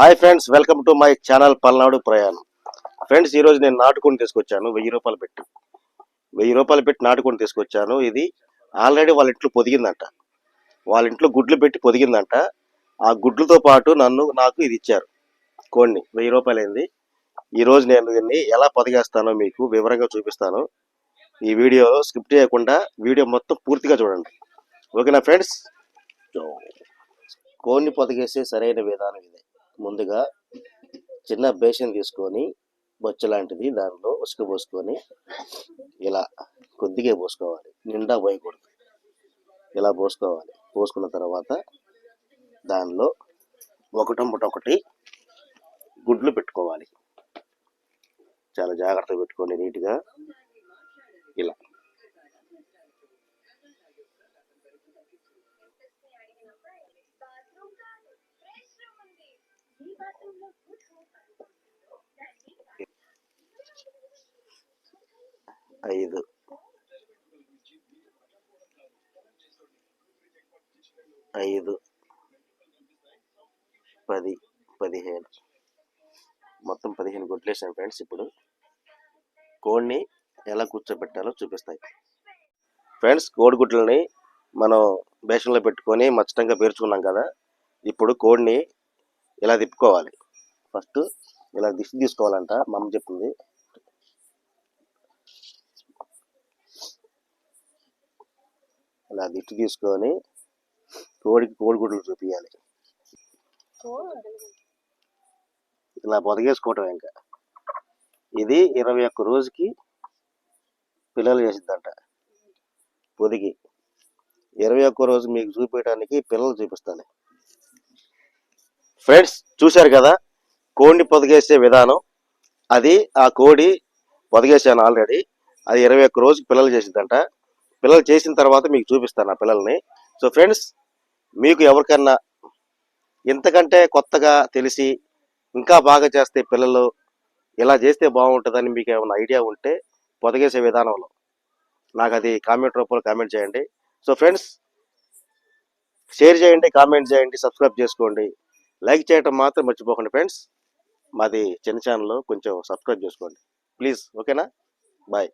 Hi friends welcome to my channel Palnadu ప్రయాణం. Friends ఈరోజు నేను నాటుకొని తీసుకొచ్చాను వెయ్యి రూపాయలు పెట్టి. వెయ్యి రూపాయలు పెట్టి నాటుకొని తీసుకొచ్చాను. ఇది ఆల్రెడీ వాళ్ళ ఇంట్లో పొదిగిందంట. వాళ్ళ ఇంట్లో గుడ్లు పెట్టి పొదిగిందంట. ఆ గుడ్లతో పాటు నన్ను నాకు ఇది ఇచ్చారు. కోడిని వెయ్యి రూపాయలు అయింది ఈరోజు నేను దీన్ని ఎలా పొదిగేస్తానో మీకు వివరంగా చూపిస్తాను. ఈ వీడియో స్కిప్ చేయకుండా వీడియో మొత్తం పూర్తిగా చూడండి. ఓకేనా ఫ్రెండ్స్? కోడిని పొదిగేసే సరైన విధానం ఇదే. ముందుగా చిన్న బేషన్ తీసుకొని బొచ్చ లాంటిది దానిలో ఉసుక పోసుకొని ఇలా కొద్దిగా పోసుకోవాలి నిండా పోయకూడదు. ఇలా పోసుకోవాలి. పోసుకున్న తర్వాత దానిలో ఒకటొమ్మట ఒకటి గుడ్లు పెట్టుకోవాలి. చాలా జాగ్రత్తగా పెట్టుకోండి నీట్గా. ఇలా. ఐదు. ఐదు. పది. పదిహేను. మొత్తం పదిహేను గుడ్లు ఫ్రెండ్స్ ఇప్పుడు. కోడిని ఎలా కూర్చోబెట్టాలో చూపిస్తాయి. ఫ్రెండ్స్ కోడిగుడ్లని మనం బేషన్లో పెట్టుకొని మచ్చటంగా పేర్చుకున్నాం కదా. ఇప్పుడు కోడిని ఇలా తిప్పుకోవాలి? ఫస్ట్ ఇలా దిష్టి తీసుకోవాలంట మా అమ్మ చెప్పింది ఇలా దిష్టి తీసుకొని కోడికి కోడిగుడ్లు చూపించాలి ఇలా పొదగేసుకోవటం ఇంకా. ఇది ఇరవై ఒక్క రోజుకి పిల్లలు చేసిద్దంట. పొదిగి ఇరవై ఒక్క రోజు మీకు చూపించడానికి పిల్లలు చూపిస్తాను. ఫ్రెండ్స్ చూశారు కదా? కోడిని పొదిగేసే విధానం. అది ఆ కోడి పొదిగేసాను ఆల్రెడీ. అది ఇరవై ఒక్క రోజుకి పిల్లలు చేసిందంట. పిల్లలు చేసిన తర్వాత మీకు చూపిస్తాను ఆ పిల్లల్ని. సో ఫ్రెండ్స్ మీకు ఎవరికన్నా ఇంతకంటే కొత్తగా తెలిసి ఇంకా బాగా చేస్తే పిల్లలు ఇలా చేస్తే బాగుంటుందని మీకు ఏమైనా ఐడియా ఉంటే పొదగేసే విధానంలో నాకు అది కామెంట్ రూపంలో కామెంట్ చేయండి. సో ఫ్రెండ్స్ షేర్ చేయండి కామెంట్ చేయండి సబ్స్క్రైబ్ చేసుకోండి. లైక్ చేయటం మాత్రం మర్చిపోకండి ఫ్రెండ్స్. మాది చిన్న ఛానల్లో కొంచెం సబ్స్క్రైబ్ చేసుకోండి. ప్లీజ్ ఓకేనా? బాయ్.